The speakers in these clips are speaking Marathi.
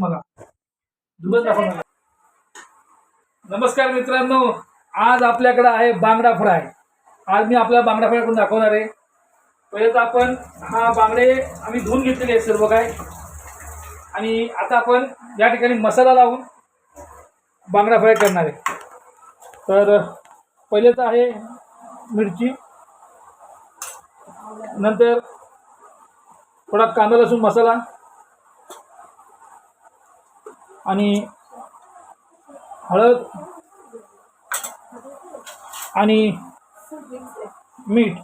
मला. दाखव मला नमस्कार मित्रांनो आज आपल्याकडे आहे बांगडा फ्राय. आज मी आपल्याला बांगडा फ्राय करून दाखवणार आहे. पहिले तर आपण हा बांगडे आम्ही धुवून घेतलेले आहेत सर्व काय आणि आता आपण या ठिकाणी मसाला लावून बांगडा फ्राय करणार आहे. तर पहिले तर आहे मिरची. नंतर थोडा कांदा लसूण मसाला. आणि हळद आणि मीठ.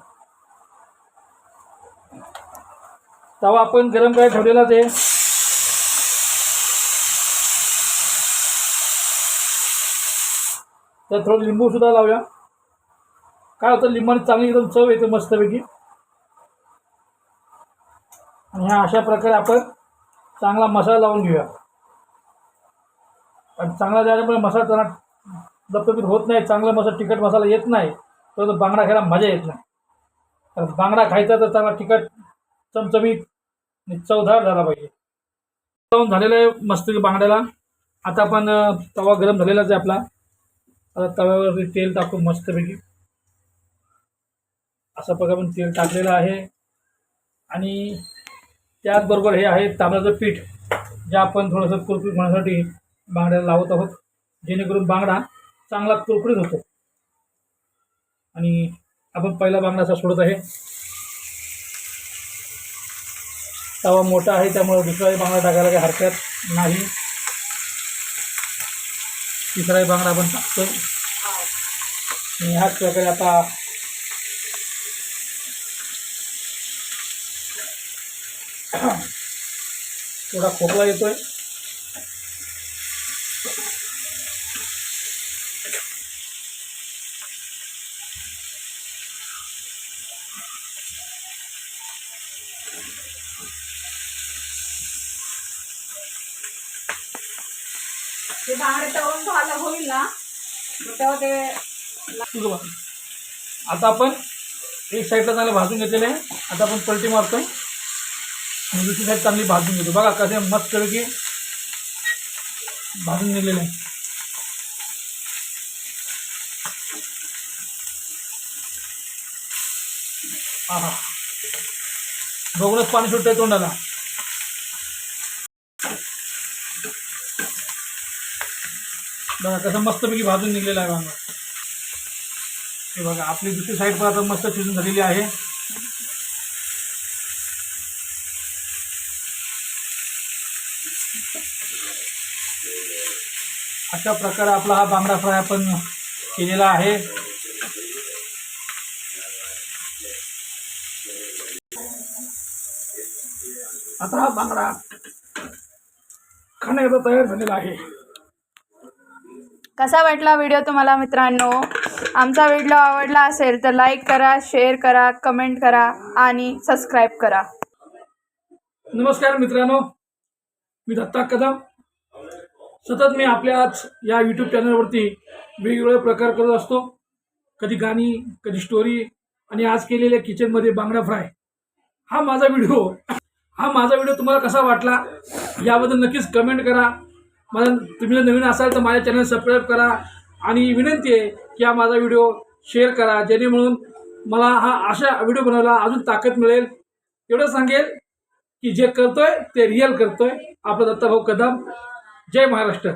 तवा आपण गरम करायला ठेवलेलाच आहे. तर थोडं लिंबू सुद्धा लावूया. काय होतं लिंबाने चांगली एकदम चव येते मस्तपैकी. आणि ह्या अशा प्रकारे आपण चांगला मसाला लावून घेऊया. आणि चांगला झाल्यामुळे मसाला त्यांना दपदपीत होत नाही चांगला मसाला तिखट मसाला येत नाही तर बांगडा खायला मजा येत नाही. तर बांगडा खायचा तर चांगला तिखट चमचमीत आणि चवदार झाला पाहिजे. लावून झालेलं आहे मस्त बांगड्याला. आता आपण तवा गरम झालेलाच आहे आपला. आता तव्यावरती तेल टाकू मस्तपैकी असा प्रकार आपण तेल टाकलेलं आहे. आणि त्याचबरोबर हे आहे तांदळाचं पीठ जे आपण थोडंसं कुरकुरीत होण्यासाठी बांगड्याला लावत आहोत जेणेकरून बांगडा चांगला कुरकुरीत होतो. आणि आपण पहिला बांगडा असा सोडत आहे. तवा मोठा आहे त्यामुळे दुसराही बांगडा टाकायला काही हरकत नाही. तिसराही बांगडा आपण टाकतो आणि ह्याच प्रकारे आता थोडा खोकला येतोय. ते बाहेर तळून झालं होईल ना तेव्हा ते तुझं बघ. आता आपण एक साईडला चांगलं भाजून घेतलेलं आहे. आता आपण पलटी मारतोय. आणि दुसरी साईड चांगली भाजून घेतो. बघा कसे मस्त की भाजून निघलेले आहे. हा हा. बघूनच पाणी सुटतंय तोंडाला. बघा कसं मस्तपैकी भाजून निघलेला आहे वांगा. हे बघा आपली दुसरी साईड पण आता मस्त शिजून झालेली आहे. अशा प्रकारे आपला हा बांगडा फ्राय आपण केलेला आहे. आता हा बांगडा खाण्याकरता तयार झालेला आहे. कसा वाटला व्हिडिओ तुम्हाला मित्रांनो? आमचा व्हिडिओ आवडला असेल तर लाईक करा शेअर करा कमेंट करा आणि सबस्क्राईब करा. नमस्कार मित्रांनो. मी दत्ता कदम. सतत मी आपल्याच या यूट्यूब चॅनलवरती वेगवेगळे प्रकार करत असतो. कधी गाणी कधी स्टोरी आणि आज केलेल्या किचनमध्ये बांगडा फ्राय हा माझा व्हिडिओ हा माझा व्हिडिओ तुम्हाला कसा वाटला याबद्दल नक्कीच कमेंट करा. मला तुम्ही जर नवीन असाल तर माझ्या चॅनल सबस्क्राईब करा. आणि विनंती आहे की हा माझा व्हिडिओ शेअर करा जेणे म्हणून मला हा अशा व्हिडिओ बनवायला अजून ताकद मिळेल. एवढं सांगेल की जे करतोय ते रिअल करतोय. आपला दत्ताभाऊ कदम. जय महाराष्ट्र.